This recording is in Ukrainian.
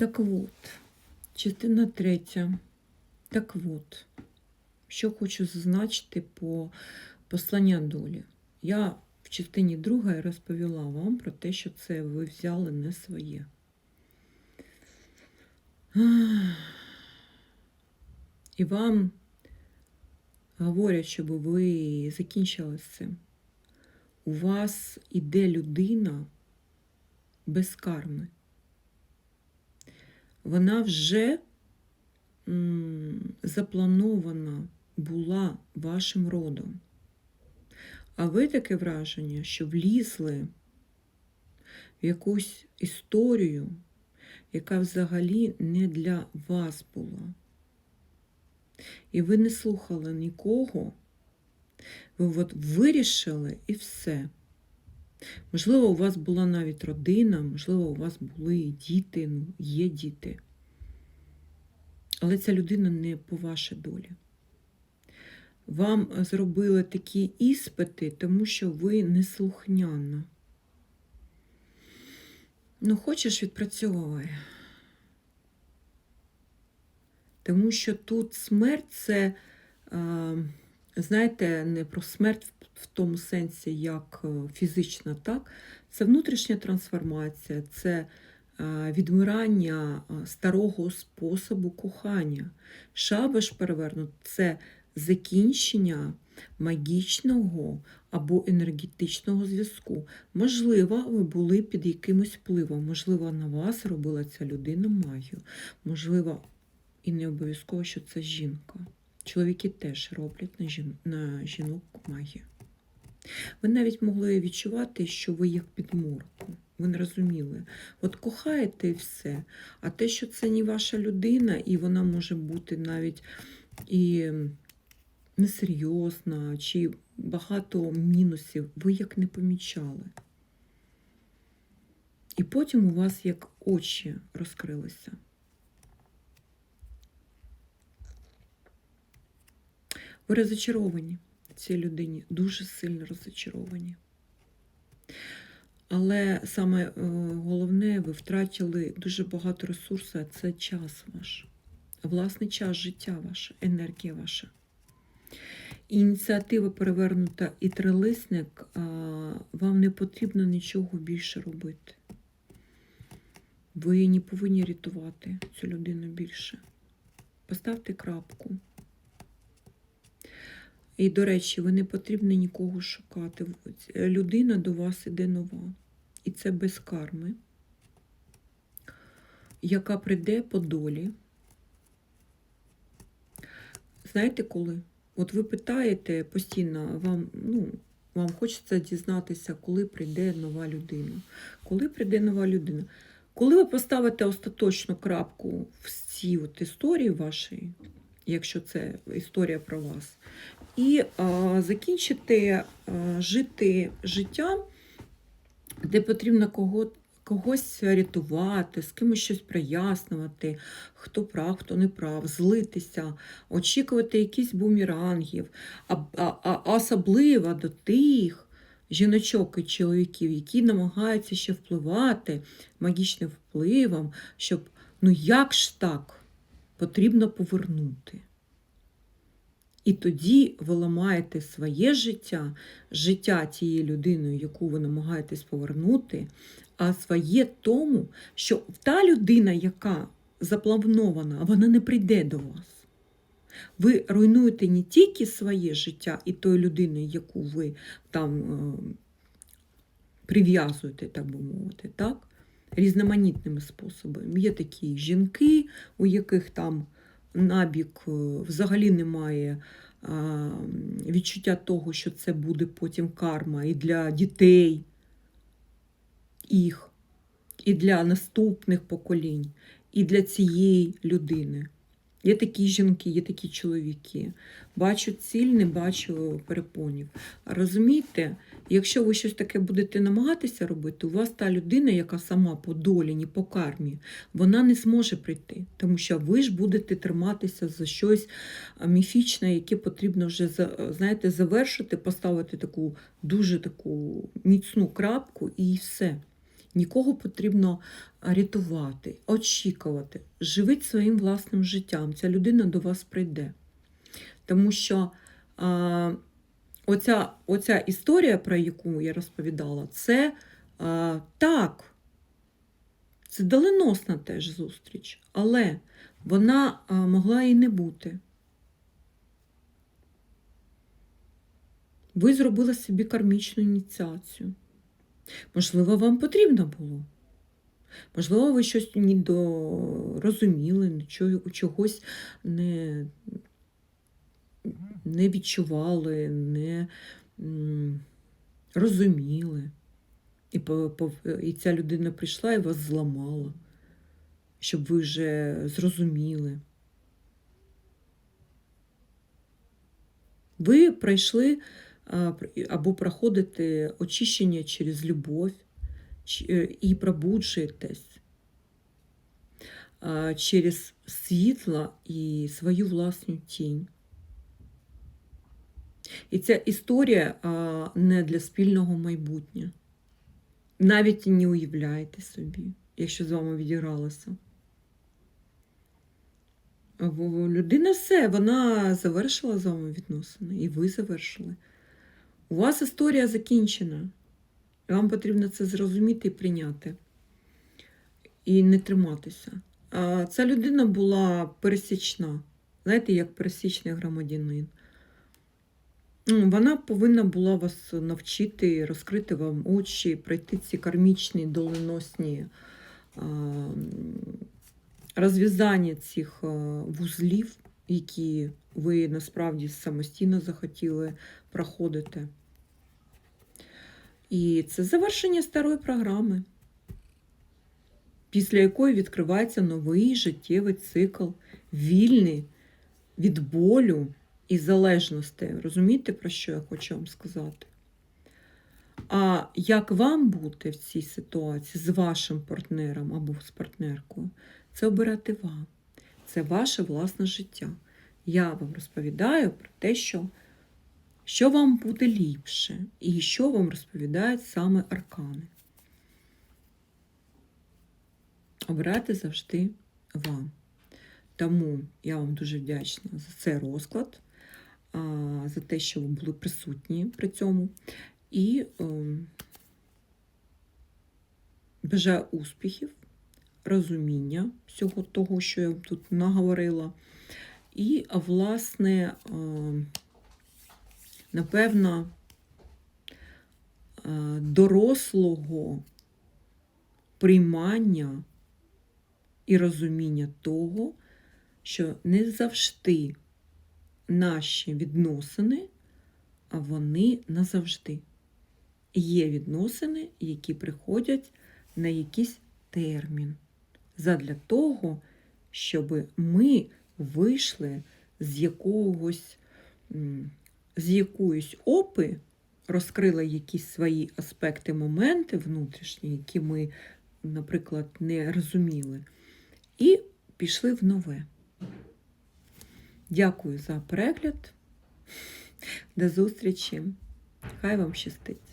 Так от, частина третя. Так от, що хочу зазначити по послання долі. Я в частині другої розповіла вам про те, що це ви взяли не своє. І вам говорять, щоб ви закінчили з цим. У вас іде людина без карми. Вона вже запланована була вашим родом. А ви таке враження, що влізли в якусь історію, яка взагалі не для вас була. І ви не слухали нікого, ви от вирішили і все. Можливо, у вас була навіть родина, можливо, у вас були діти, ну, є діти. Але ця людина не по вашій долі. Вам зробили такі іспити, тому що ви неслухняна. Ну, хочеш, відпрацьовувай. Тому що тут смерть це, е, знаєте, не про смерть в- тому сенсі, як е, фізична, так? Це внутрішня трансформація, це е, відмирання е, старого способу кохання. Шабаш перевернут це закінчення магічного або енергетичного зв'язку. Можливо, ви були під якимось впливом, можливо, на вас робила ця людина магію. Можливо, і не обов'язково, що це жінка. Чоловіки теж роблять на, жін... на жінок магію. Ви навіть могли відчувати, що ви як підморку. Ви не розуміли. От кохаєте і все. А те, що це не ваша людина, і вона може бути навіть і несерйозна, чи багато мінусів, ви як не помічали. І потім у вас як очі розкрилися. Ви розочаровані цій людині, дуже сильно розочаровані. Але саме е, головне, ви втратили дуже багато ресурсу, а це час ваш, власний час життя ваше, енергія ваша. Ініціатива перевернута і трилисник, вам не потрібно нічого більше робити. Ви не повинні рятувати цю людину більше. Поставте крапку. І, до речі, ви не потрібно нікого шукати. Людина до вас іде нова. І це без карми, яка прийде по долі. Знаєте коли? От ви питаєте постійно, вам, ну, вам хочеться дізнатися, коли прийде нова людина. Коли прийде нова людина? Коли ви поставите остаточну крапку в цій історії вашій, якщо це історія про вас, і а, закінчити а, жити життя, де потрібно кого, когось рятувати, з кимось щось прояснювати, хто прав, хто не прав, злитися, очікувати якісь бумерангів, а, а, а особливо до тих жіночок і чоловіків, які намагаються ще впливати магічним впливом, щоб ну як ж так потрібно повернути. І тоді ви ламаєте своє життя, життя тієї людини, яку ви намагаєтесь повернути, а своє тому, що та людина, яка запланована, вона не прийде до вас. Ви руйнуєте не тільки своє життя і тої людини, яку ви там е, прив'язуєте, так би мовити, так? Різноманітними способами. Є такі жінки, у яких там набік е, взагалі немає відчуття того, що це буде потім карма і для дітей їх, і для наступних поколінь, і для цієї людини. Є такі жінки, є такі чоловіки. Бачу ціль, не бачу перепонів. Розумієте, якщо ви щось таке будете намагатися робити, у вас та людина, яка сама по долі, ні по кармі, вона не зможе прийти, тому що ви ж будете триматися за щось міфічне, яке потрібно вже за- знаєте, завершити, поставити таку дуже таку міцну крапку і все. Нікого потрібно рятувати, очікувати. Живіть своїм власним життям. Ця людина до вас прийде. Тому що а, оця, оця історія, про яку я розповідала, це а, так. Це доленосна теж зустріч, але вона а, могла і не бути. Ви зробили собі кармічну ініціацію. Можливо, вам потрібно було. Можливо, ви щось недорозуміли, чогось не, не відчували, не розуміли. І, і ця людина прийшла і вас зламала, щоб ви вже зрозуміли. Ви пройшли або проходите очищення через любов е, і пробуджуєтесь через світло і свою власну тінь. І ця історія не для спільного майбутнього. Навіть не уявляєте собі, якщо з вами відігралося. Людина все, вона завершила з вами відносини, і ви завершили. У вас історія закінчена. І Вам потрібно це зрозуміти і прийняти. І не триматися. Ця людина була пересічна, знаєте, як пересічний громадянин. Ну, Вона повинна була вас навчити, розкрити вам очі, пройти ці кармічні, доленосні розв'язання цих вузлів, які ви насправді самостійно захотіли проходити. І це завершення старої програми, після якої відкривається новий життєвий цикл, вільний від болю і залежності. Розумієте, про що я хочу вам сказати? А як вам бути в цій ситуації з вашим партнером або з партнеркою, це обирати вам. Це ваше власне життя. Я вам розповідаю про те, що, що вам буде ліпше, і що вам розповідають саме аркани. Обирайте завжди вам. Тому я вам дуже вдячна за цей розклад, за те, що ви були присутні при цьому. І ем, бажаю успіхів, розуміння всього того, що я тут наговорила. І, власне, ем, напевно, е, дорослого приймання і розуміння того, що не завжди наші відносини, а вони назавжди. Є відносини, які приходять на якийсь термін. Задля того, щоб ми вийшли з якогось, з якоїсь опи, розкрила якісь свої аспекти, моменти внутрішні, які ми, наприклад, не розуміли, і пішли в нове. Дякую за перегляд. До зустрічі. Хай вам щастить.